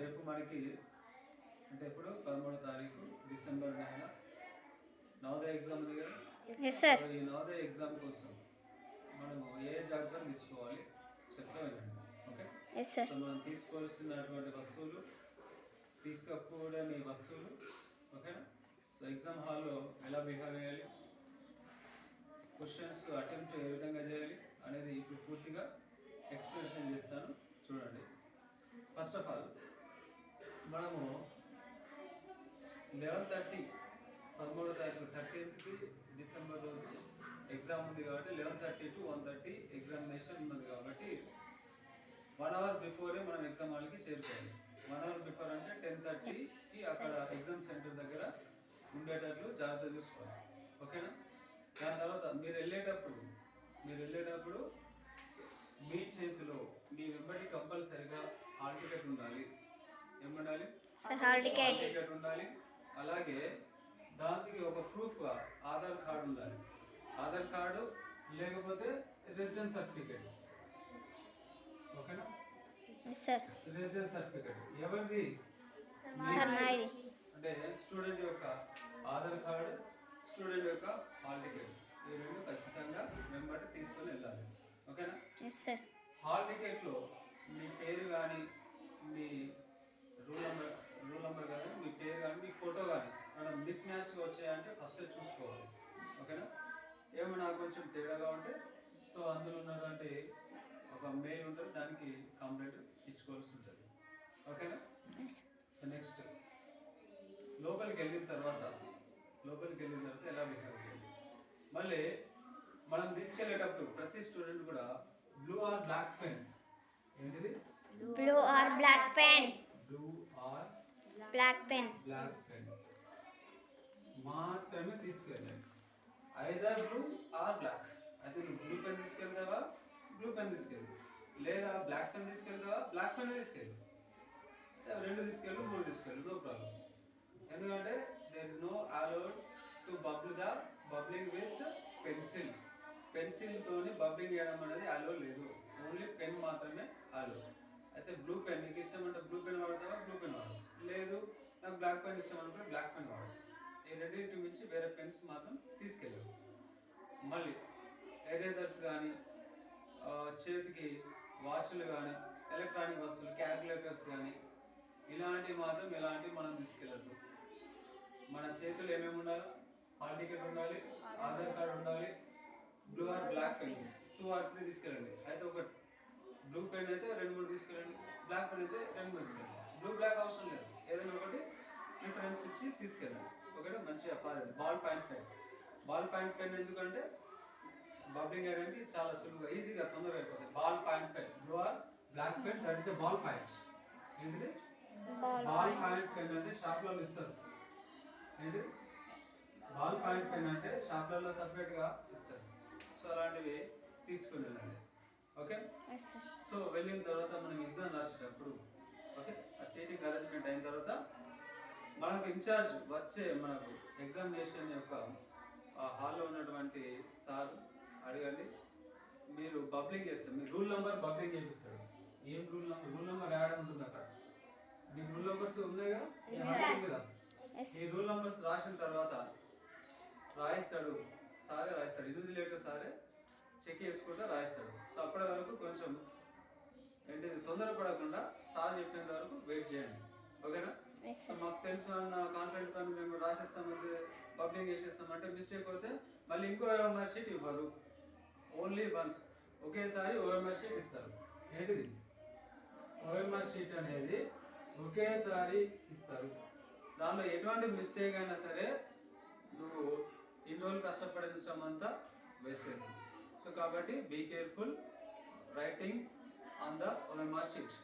రేపు మనకి అంటే ఇప్పుడు పదమూడో తారీఖు డిసెంబర్ నెల. నవోదయ ఎగ్జామ్ ఉంది కదా? ఈ నవోదయ ఎగ్జామ్ కోసం మనము ఏ జాగ్రత్తలు తీసుకోవాలి? చెప్తా వినండి ఓకే సో మనం తీసుకోవాల్సినటువంటి వస్తువులు తీసుకోకూడని వస్తువులు ఓకేనా? సో ఎగ్జామ్ హాల్లో ఎలా బిహేవ్ చేయాలి? క్వశ్చన్స్ అటెంప్ట్ ఏ విధంగా చేయాలి అనేది ఇప్పుడు పూర్తిగా ఎక్స్ప్లెనేషన్ చేస్తాను. చూడండి. ఫస్ట్ ఆఫ్ ఆల్ మనము లెవెన్ థర్టీ పదమూడో తారీఖు థర్టీన్త్కి డిసెంబర్ రోజు ఎగ్జామ్ ఉంది కాబట్టి eleven thirty to one thirty examination ఉన్నది కాబట్టి వన్ అవర్ బిఫోరే మనం ఎగ్జామ్ హాల్కి చేరుకోవాలి. వన్ అవర్ బిఫోర్ అంటే టెన్ థర్టీకి అక్కడ ఎగ్జామ్ సెంటర్ దగ్గర ఉండేటట్లు జాగ్రత్త చూసుకోవాలి. ఓకేనా దాని తర్వాత మీరు వెళ్ళేటప్పుడు మీరు వెళ్ళేటప్పుడు మీ చేతిలో మీ వెంబడి కంపల్సరిగా హాల్ టికెట్ ఉండాలి. ఏముండాలి? హాల్ టికెట్ ఉండాలి. అలాగే దానికి ఒక ప్రూఫ్ ఆధార్ కార్డు ఉండాలి. ఆధార్ కార్డు లేకపోతే రెసిడెన్స్ సర్టిఫికేట్ ఓకేనా? సార్ రెసిడెన్స్ సర్టిఫికేట్ ఎవరిది? సార్ నాది అంటే స్టూడెంట్ యొక్క ఆధార్ కార్డు స్టూడెంట్ యొక్క హాల్ టికెట్ ఈ రెండు ఖచ్చితంగా వెంబడి తీసుకొని వెళ్ళాలి. ఓకేనా? సార్ హాల్ టికెట్లో మీ పేరు కానీ మీ రూల్ నెంబర్ రూల్ నెంబర్ కానీ మీ పేరు కానీ మీ ఫోటో కానీ మనం మిస్ మ్యాచ్గా వచ్చాయంటే ఫస్ట్ చూసుకోవాలి. ఓకేనా? ఏమో నాకు కొంచెం తేడాగా ఉంటే సో అందులో ఉన్నటువంటి ఒక మెయిల్ ఉంటుంది దానికి కంప్లైంట్ ఇచ్చుకోవాల్సి ఉంటుంది. ఓకేనా? నెక్స్ట్ లోపలికి వెళ్ళిన తర్వాత లోపలికి వెళ్ళిన తర్వాత ఎలా బిహేవ్ చేయాలి? మళ్ళీ మనం తీసుకెళ్ళేటప్పుడు ప్రతి స్టూడెంట్ కూడా బ్లూ ఆర్ బ్లాక్ పెన్ ఏంటిది? Blue or black pen black pen. Black pen. మాత్రమే తీసుకెళ్ళండి ఐదర్ బ్లూ ఆర్ బ్లాక్ అయితే నువ్వు బ్లూ పెన్ తీసుకెళ్తావా? బ్లూ పెన్ తీసుకెళ్ళు. లేదా బ్లాక్ పెన్ తీసుకెళ్తావా? బ్లాక్ పెన్ తీసుకెళ్ళు. రెండు తీసుకెళ్ళు మూడు తీసుకెళ్ళు. నో ప్రాబ్లం ఎందుకంటే there is no allowed to bubble the bubbling with pencil pencil తోని బబ్లింగ్ చేయడం అనేది అలో లేదు. ఓన్లీ పెన్ మాత్రమే అలో అయితే బ్లూ పెన్ నీకు ఇష్టం అంటే బ్లూ పెన్ వాడతావా? బ్లూ పెన్ వాడు లేదు నాకు బ్లాక్ పెన్ ఇష్టం అనుకుంటే బ్లాక్ పెన్ వాడు ఈ రెండింటి మించి వేరే పెన్స్ మాత్రం తీసుకెళ్ళవు మళ్ళీ ఎరేజర్స్ కానీ చేతికి వాచ్లు కానీ ఎలక్ట్రానిక్ వస్తువులు క్యాల్కులేటర్స్ కానీ ఇలాంటివి మాత్రం ఇలాంటివి మనం తీసుకెళ్ళద్దు. మన చేతులు ఏమేమి ఉండాలి హాల్ టికెట్ ఉండాలి ఆధార్ కార్డు ఉండాలి blue or black pens two or three తీసుకెళ్ళండి. అయితే ఒక బ్లూ పెన్ అయితే రెండు మూడు తీసుకెళ్ళండి బ్లాక్ పెన్ అయితే రెండు మూడు తీసుకెళ్ళండి. బ్లూ బ్లాక్ అవసరం లేదు. ఏదైనా ఒకటి ప్రిఫరెన్స్ ఇచ్చి తీసుకెళ్ళండి. ఒకటి మంచిగా పారేది ball point pen ball point pen ఎందుకంటే బబ్లింగ్ అనేది చాలా సులువుగా ఈజీగా తొందరగా అయిపోతుంది. Ball point pen blue or black pen that is ball point ఏంటిది? బాల్ పాయింట్ పెన్ అంటే షాప్లలో ఇస్తారు. ఏంటి బాల్ పాయింట్ పెన్ అంటే షాప్లలో సపరేట్గా ఇస్తారు. సో అలాంటివి తీసుకుని వెళ్ళండి. ఓకే సో వెళ్ళిన తర్వాత మనం ఎగ్జామ్ రాసేటప్పుడు ఓకే ఆ సీటింగ్ అరేంజ్మెంట్ అయిన తర్వాత మనకు ఇన్ఛార్జ్ వచ్చే మనకు ఎగ్జామినేషన్ యొక్క హాల్లో ఉన్నటువంటి సార్ అడగండి. మీరు బబ్లింగ్ చేస్తారు. మీ రూల్ నెంబర్ బబ్లింగ్ చేపిస్తాడు. ఏం roll number roll number add ఉంటుంది అక్కడ. మీ రూల్ నెంబర్స్ ఉన్నాయి కదా? ఈ రూల్ నెంబర్స్ రాసిన తర్వాత రాయిస్తాడు. సారే రాయిస్తాడు. ఇన్విజిలేటర్ సారే చెక్ చేసుకుంటూ రాయిస్తాడు. సో అప్పటి వరకు కొంచెం ఏంటిది తొందరపడకుండా సార్ చెప్పేంత వరకు వెయిట్ చేయండి. ఓకేనా సో మాకు తెలుసు అన్న కాన్ఫిడెంట్తో మేము రాసేస్తామంటే పబ్లింగ్ చేసేస్తామంటే మిస్టేక్ అవుతే మళ్ళీ ఇంకో ఓఎంఆర్ షీట్ ఇవ్వరు. ఓన్లీ వన్స్ ఒకేసారి ఓఎంఆర్ షీట్ ఇస్తారు. ఏంటిది? ఓఎంఆర్ షీట్ అనేది ఒకేసారి ఇస్తారు. దానిలో ఎటువంటి మిస్టేక్ అయినా సరే నువ్వు ఇన్ని రోజులు కష్టపడిన శ్రమ అంతా వేస్ట్ అవుతుంది సో కాబట్టి be careful writing on the OMR sheet.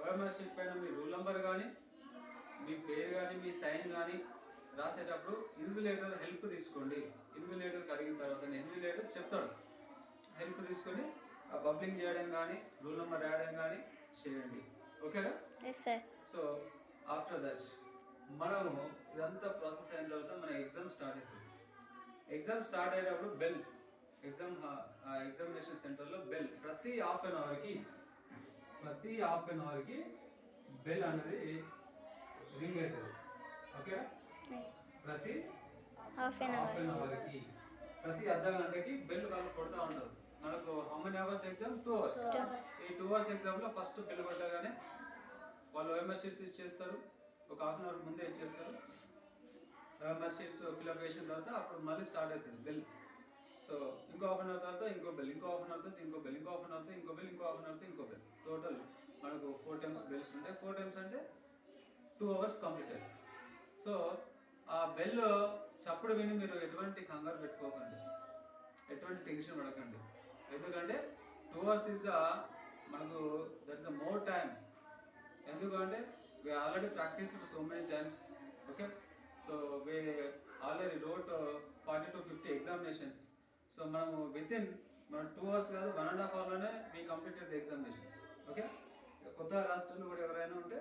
OMR sheet పైన మీ రూల్ నెంబర్ కానీ మీ పేరు కానీ మీ సైన్ కానీ రాసేటప్పుడు ఇన్విజిలేటర్ హెల్ప్ తీసుకోండి. ఇన్విజిలేటర్కి అడిగిన తర్వాత ఇన్విజిలేటర్ చెప్తాడు హెల్ప్ తీసుకొని ఆ బబ్లింగ్ చేయడం కానీ రూల్ నెంబర్ రాయడం కానీ చేయండి. ఓకేనా? సో ఆఫ్టర్ దట్ మనము ఇదంతా ప్రాసెస్ అయిన తర్వాత మన ఎగ్జామ్ స్టార్ట్ అవుతుంది. ఎగ్జామ్ స్టార్ట్ అయ్యేటప్పుడు బెల్ ఎగ్జామ్ ఎగ్జామినేషన్ సెంటర్లో బెల్ ప్రతి హాఫ్ అన్ అవర్కి ప్రతి హాఫ్ అన్ అవర్కి బెల్ అనేది రింగ్ అవుతుంది. ఓకే ప్రతి హాఫ్ అన్ అవర్కి ప్రతి అర్ధ గంటకి బెల్ వాళ్ళు కొడతా ఉంటారు. మనకు how many hours exam two hours ఈ టూ అవర్స్ ఎగ్జామ్లో ఫస్ట్ బెల్ కొట్టగానే వాళ్ళు ఓఎంఆర్ షీట్స్ ఇచ్చేస్తారు. ఒక హాఫ్ అన్ అవర్ ముందే ఇచ్చేస్తారు. ఓఎంఆర్ షీట్స్ ఫిల్అప్ చేసిన తర్వాత అప్పుడు మళ్ళీ స్టార్ట్ అవుతుంది బెల్ సో ఇంకో హాఫ్ అన్ అవర్ తర్వాత ఇంకో బెల్ ఇంకో హాఫ్ అన్ అవర్ తర్వాత ఇంకో బెల్ ఇంకో హాఫ్ అన్ అవర్ తర్వాత ఇంకో బెల్ ఇంకో హాఫ్ అన్ అవర్ తర్వాత ఇంకో బెల్ టోటల్ మనకు ఫోర్ టైమ్స్ బెల్స్ ఉంటాయి ఫోర్ టైమ్స్ అంటే టూ అవర్స్ కంప్లీట్ అయ్యింది సో ఆ బెల్ చప్పుడు విని మీరు ఎటువంటి కంగారు పెట్టుకోకండి. ఎటువంటి టెన్షన్ పడకండి. ఎందుకంటే టూ అవర్స్ ఇస్ మనకు that is a more time ఎందుకంటే we already practice so many times okay so we already wrote forty to fifty examinations so మనము విత్ ఇన్ మన టూ అవర్స్ కాదు వన్ అండ్ హాఫ్ అవర్లోనే మీ completed the examinations okay కొత్త రాష్ట్రంలో కూడా ఎవరైనా ఉంటే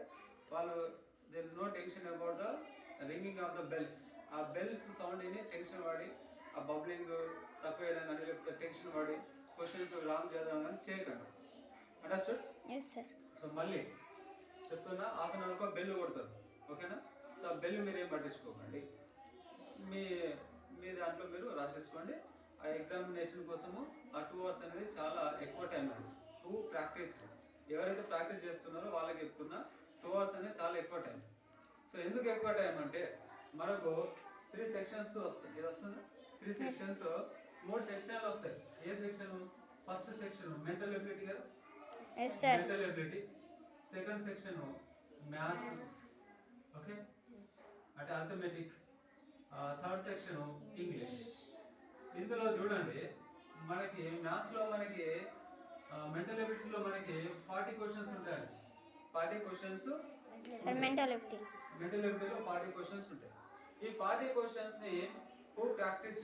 వాళ్ళు there is no tension about the ringing of the bells ఆ బెల్స్ సౌండ్ విని టెన్షన్ పడి ఆ బబ్లింగ్ తక్కువ వేయడం కానీ లేకపోతే టెన్షన్ పడి క్వశ్చన్స్ రాంగ్ చేయడం కానీ చేయకండి. అండర్స్టూడ్ సో మళ్ళీ చెప్తున్నా హాఫ్ అన్ అవర్కి బెల్ కొడతారు. ఓకేనా? సో ఆ బెల్ మీరు ఏం పట్టించుకోకండి. మీ మీ దాంట్లో మీరు రాసేసుకోండి. ఆ ఎగ్జామినేషన్ కోసము ఆ టూ అవర్స్ అనేది చాలా ఎక్కువ టైం అది టూ ప్రాక్టీస్ ఎవరైతే ప్రాక్టీస్ చేస్తున్నారో వాళ్ళకి చెప్తున్నా టూ అవర్స్ అనేది చాలా ఎక్కువ టైం సో ఎందుకు ఎక్కువ టైం అంటే మనకు త్రీ సెక్షన్స్ వస్తాయి. ఇది వస్తుంది? త్రీ సెక్షన్స్ మూడు సెక్షన్లు వస్తాయి. ఏ section first section mental ability కదా? Mental ability second section maths okay అంటే అర్థమెటిక్ థర్డ్ సెక్షన్ ఇంగ్లీష్ ఇందులో చూడండి మనకి మ్యాథ్స్లో మనకి మెంటల్ ఎబిలిటీలో మనకి ఫార్టీ క్వశ్చన్స్ ఉంటాయి. Forty questions sir mentality mental ఎబిలిటీలో forty questions ఉంటాయి. ఈ ఫార్టీ క్వశ్చన్స్ని who practice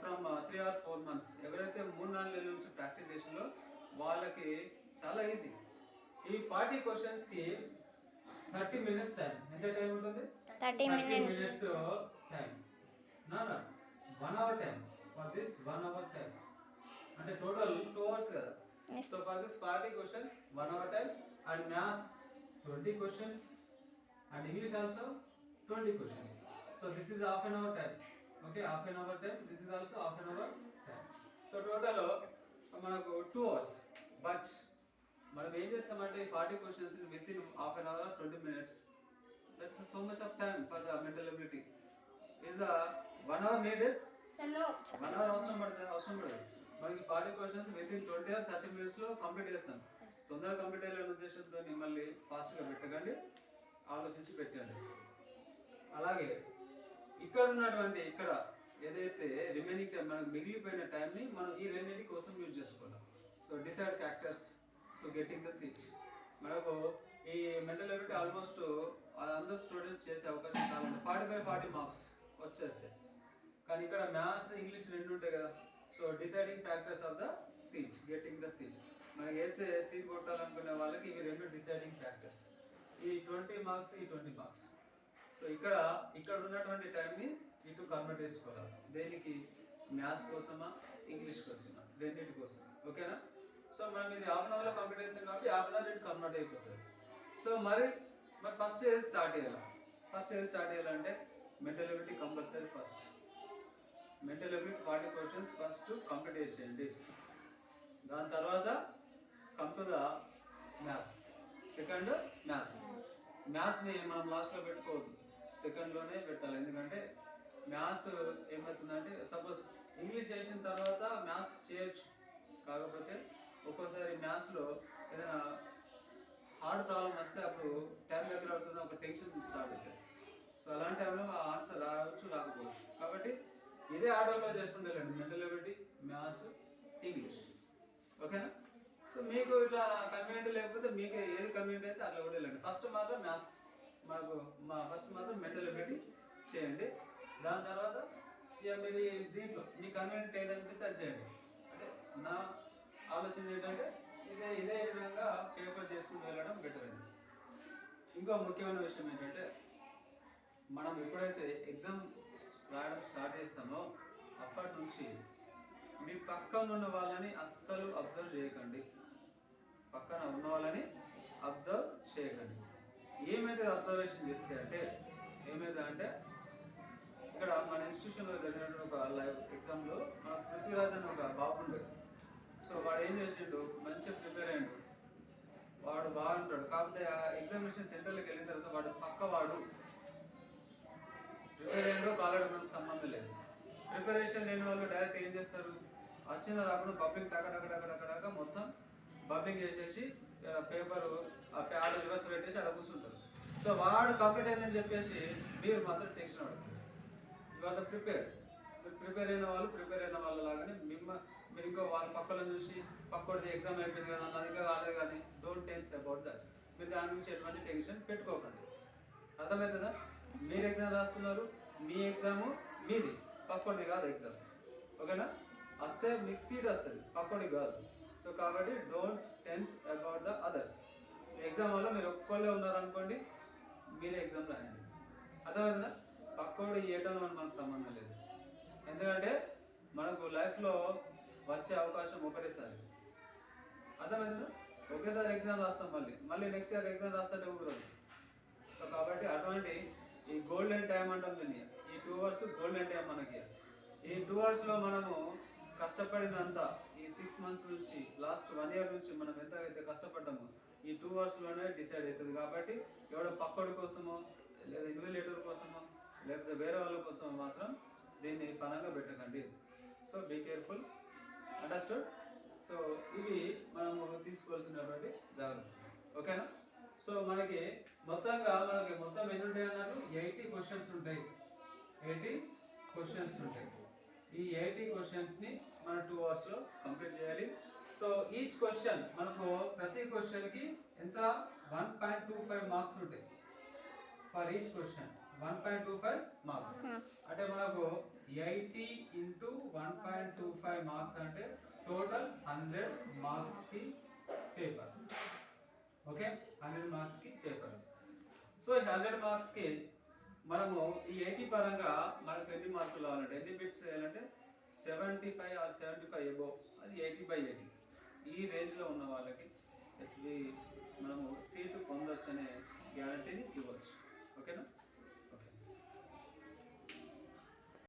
from three or four months ఎవరైతే మూడు నాలుగు నెలల నుంచి ప్రాక్టీస్ చేసిందో వాళ్ళకి చాలా ఈజీ ఈ ఫార్టీ క్వశ్చన్స్కి థర్టీ మినిట్స్ టైం ఎంత టైం ఉంటుంది? థర్టీ మినిట్స్ మినిట్స్ టైం నా one hour time for this one hour time అంటే టోటల్ టూ అవర్స్ కదా So for this 40 questions, one hour time, and maths 20 questions, and English also 20 questions. So this is half an hour time. Okay, half an hour time. This is also half an hour time. So total మనకు two hours but మనం ఏం చేస్తామంటే forty questions within half an hour twenty minutes that's so much of time for the mental ability is one hour needed one hour అవసరం పడుతుంది అవసరం పడదు. మనకి forty questions within twenty or thirty మినిట్స్లో complete చేస్తాం. తొందరగా కంప్లీట్ అయ్యే ఉద్దేశంతో మళ్ళీ ఫాస్ట్గా పెట్టకండి. ఆలోచించి పెట్టండి. అలాగే ఇక్కడ ఉన్నటువంటి ఇక్కడ ఏదైతే రిమైనింగ్ టైం మనకు మిగిలిపోయిన టైంని మనం ఈ రెండింటి కోసం యూజ్ చేసుకోవాలి. So decide factors to getting the seat మనకు ఈ మెంటల్ ఎబిలిటీ ఆల్మోస్ట్ అందరు స్టూడెంట్స్ చేసే అవకాశం చాలా ఉంది. ఫార్టీ ఫైవ్ ఫార్టీ మార్క్స్ వచ్చేస్తాయి. కానీ ఇక్కడ మ్యాథ్స్ ఇంగ్లీష్ రెండు ఉంటాయి కదా. So deciding factors of the seat getting the seat మనకి అయితే సీట్ కొట్టాలనుకునే వాళ్ళకి ఇవి రెండు డిసైడింగ్ ఫ్యాక్టర్స్ ఈ ట్వంటీ మార్క్స్ ఈ ట్వంటీ మార్క్స్ సో ఇక్కడ ఇక్కడ ఉన్నటువంటి టైంని ఇటు కన్వర్ట్ చేసుకోవాలి. దేనికి? మ్యాథ్స్ కోసమా? ఇంగ్లీష్ కోసమా? రెండింటి కోసం. ఓకేనా సో మనం ఇది హాఫ్ అన్ అవర్లో కంప్లీట్ చేస్తాం కాబట్టి హాఫ్ అన్ అవర్ ఇటు కన్వర్ట్ అయిపోతుంది. సో మరి మరి ఫస్ట్ ఏది స్టార్ట్ చేయాలి? ఫస్ట్ ఏది స్టార్ట్ చేయాలంటే mental ability compulsory first mental ability forty questions first complete చేసేయండి దాని తర్వాత come to the maths second maths మ్యాథ్స్ని మనం లాస్ట్లో పెట్టుకోవద్దు. సెకండ్లోనే పెట్టాలి. ఎందుకంటే మ్యాథ్స్ ఏమవుతుందంటే సపోజ్ ఇంగ్లీష్ చేసిన తర్వాత మ్యాథ్స్ చేయొచ్చు. కాకపోతే ఒక్కోసారి మ్యాథ్స్లో ఏదైనా హార్డ్ ప్రాబ్లం వస్తే అప్పుడు టైం దగ్గర అవుతుంది ఒక టెన్షన్ స్టార్ట్ అవుతుంది. సో అలాంటి టైంలో మా ఆన్సర్ రావచ్చు రాకపోవచ్చు. కాబట్టి ఇదే ఆర్డర్లో చేసుకుంటే మెంటల్ ఎబిలిటీ మ్యాథ్స్ ఇంగ్లీష్ ఓకేనా సో మీకు ఇట్లా కన్వీనియంట్ లేకపోతే మీకు ఏది కన్వీనియంట్ అయితే అట్లా కూడా వెళ్ళండి ఫస్ట్ మాత్రం మ్యాథ్స్ మాకు మా ఫస్ట్ మాత్రం మెంటల్ ఎబిలిటీ చేయండి. దాని తర్వాత ఇక మీరు దీంట్లో మీ కన్వీనియంట్ ఏదనిపిస్తే అది చేయండి. అంటే నా ఆలోచన ఏంటంటే ఇదే ఇదే విధంగా పేపర్ చేసుకుంటూ వెళ్ళడం బెటర్ అండి. ఇంకో ముఖ్యమైన విషయం ఏంటంటే మనం ఎప్పుడైతే ఎగ్జామ్ రాయడం స్టార్ట్ చేస్తామో అప్పటి నుంచి మీ పక్కన ఉన్న వాళ్ళని అస్సలు అబ్జర్వ్ చేయకండి. పక్కన ఉన్న వాళ్ళని అబ్జర్వ్ చేయకండి. ఏమైతే అబ్జర్వేషన్ చేస్తే అంటే ఏమైతే అంటే ఇక్కడ మన ఇన్స్టిట్యూషన్లో జరిగినటువంటి ఒక లైవ్ ఎగ్జామ్లో మన పృథ్వీరాజ్ అని ఒక బాబు ఉండేది సో వాడు ఏం చేసిండు? మంచిగా ప్రిపేర్ అయ్యిండు వాడు బాగుంటాడు. కాకపోతే ఆ ఎగ్జామినేషన్ సెంటర్లోకి వెళ్ళిన తర్వాత వాడు పక్క వాడు ప్రిపేర్ అయ్యిండో కాలేడు సంబంధం లేదు. ప్రిపరేషన్ లేని వాళ్ళు డైరెక్ట్ ఏం చేస్తారు? వచ్చిన రాకుండా బబ్బింగ్ టక మొత్తం బబ్బింగ్ చేసేసి పేపర్ ఆ ప్యాడ్ రివర్స్ పెట్టేసి అక్కడ కూర్చుంటారు. సో వాడు కంప్లీట్ అయిందని చెప్పేసి మీరు మాత్రం టెన్షన్ పడుతుంది ఇవాళ ప్రిపేర్ మీరు ప్రిపేర్ అయిన వాళ్ళు ప్రిపేర్ అయిన వాళ్ళ లాగానే మిమ్మ మీరు ఇంకో వాళ్ళ పక్కన చూసి పక్కడిది ఎగ్జామ్ అయిపోయింది కదా నాది ఇంకా కాలేదు కానీ డోంట్ టెన్స్ అబౌట్ దట్ మీరు దాని గురించి ఎటువంటి టెన్షన్ పెట్టుకోకండి. అర్థమవుతుందా? మీరు ఎగ్జామ్ రాస్తున్నారు మీ ఎగ్జామ్ మీది. పక్కోడి కాదు ఎగ్జామ్ ఓకేనా? వస్తే మీకు సీట్ వస్తుంది. పక్కోడి కాదు. సో కాబట్టి don't tense about the others exam వల్ల మీరు ఒక్కళ్ళే ఉన్నారనుకోండి మీరే ఎగ్జామ్ రాయండి అర్థమైందా? పక్కోడు ఏటం అని మనకు సంబంధం లేదు. ఎందుకంటే మనకు లైఫ్లో వచ్చే అవకాశం ఒకటేసారి. అర్థమైందా? ఒకేసారి ఎగ్జామ్ రాస్తాం మళ్ళీ. మళ్ళీ నెక్స్ట్ ఇయర్ ఎగ్జామ్ రాస్తే కుదరదు సో కాబట్టి అటువంటి ఈ గోల్డెన్ టైం అంటాం దీన్ని. ఈ టూ అవర్స్ గోల్డెన్ టైం మనకి. ఈ టూ అవర్స్లో మనము కష్టపడిందంతా ఈ సిక్స్ మంత్స్ నుంచి లాస్ట్ వన్ ఇయర్ నుంచి మనం ఎంత అయితే కష్టపడ్డామో ఈ టూ అవర్స్లోనే డిసైడ్ అవుతుంది కాబట్టి ఎవడో పక్కడి కోసమో లేదా ఇన్విలేటర్ కోసమో లేకపోతే వేరే వాళ్ళ కోసం మాత్రం దీన్ని పనంగా పెట్టకండి. So be careful understood so ఇవి మనము తీసుకోవాల్సినటువంటి జాగ్రత్త ఓకేనా సో మనకి మొత్తంగా మనకి మొత్తం ఎన్ని ఉంటాయి అన్నారు? ఎయిటీ క్వశ్చన్స్ ఉంటాయి. ఎయిటీ క్వశ్చన్స్ ఉంటాయి. ఈ ఎయిటీ క్వశ్చన్స్ని టూ అవర్స్లో కంప్లీట్ చేయాలి. సో ఈచ్ క్వశ్చన్ మనకు ప్రతి క్వశ్చన్కి ఎంత? One point two five marks ఉంటాయి. For each question one point two five marks అంటే మనకు eighty into one point two five marks అంటే టోటల్ హండ్రెడ్ మార్క్స్కి ఓకే? హండ్రెడ్ మార్క్స్కి పేపర్. సో ఈ హండ్రెడ్ మార్క్స్కి మనము ఈ ఎయిటీ పరంగా మనకు ఎన్ని మార్కులు రావాలంటే ఎన్ని బిట్స్ వేయాలంటే seventy five or seventy five above అది ఎయిటీ బై ఎయిటీ. ఈ రేంజ్లో ఉన్న వాళ్ళకి ఎస్బి మనము సీటు పొందొచ్చు అనే గ్యారంటీని ఇవ్వచ్చు. ఓకేనా?